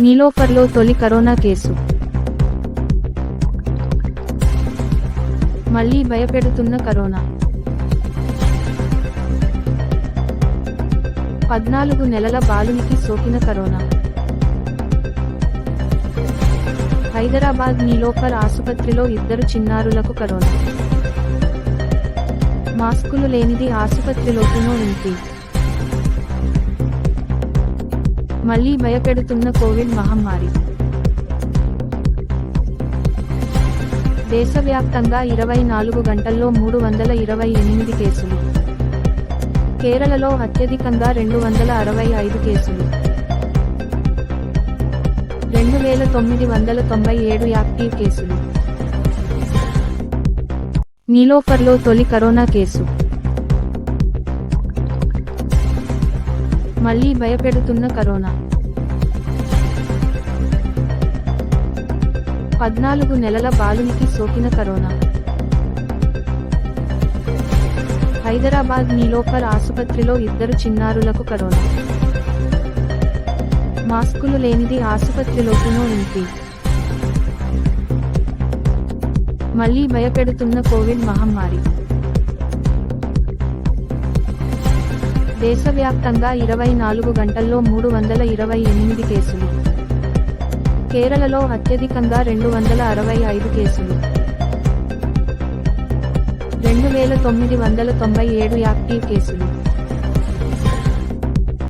నీలోఫర్లో తొలి corona case. మళ్ళీ భయపెడుతున్న corona. పద్నాలుగు నెలల బాలునికి సోకిన కరోనా. హైదరాబాద్ నీలోఫర్ ఆసుపత్రిలో ఇద్దరు చిన్నారులకు కరోనా. మాస్కులు లేనిది ఆసుపత్రిలోకినో ఇంటి. మళ్ళీ భయపెడుతున్న కోవిడ్ మహమ్మారి. దేశవ్యాప్తంగా ఇరవై నాలుగు గంటల్లో మూడు వందల ఇరవై ఎనిమిది కేసులు. కేరళలో అత్యధికంగా రెండు వందల అరవై ఐదు కేసులు. వేల తొమ్మిది వందల తొంభై ఏడు యాక్టివ్ కేసులు. నీలోఫర్లో తొలి కరోనా కేసు. మళ్ళీ భయపెడుతున్న కరోనా. పద్నాలుగు నెలల బాలునికి సోకిన కరోనా. హైదరాబాద్ నీలోఫర్ ఆసుపత్రిలో ఇద్దరు చిన్నారులకు కరోనా. మాస్కులు లేనిది ఆసుపత్రిలోకినో ఇంటి. మళ్ళీ భయపెడుతున్న కోవిడ్ మహమ్మారి. దేశవ్యాప్తంగా ఇరవై నాలుగు గంటల్లో మూడు వందల ఇరవై ఎనిమిది కేసులు. కేరళలో అత్యధికంగా రెండు వందల అరవై ఐదు కేసులు. రెండు వేల తొమ్మిది వందల తొంభై ఏడు యాక్టివ్ కేసులు.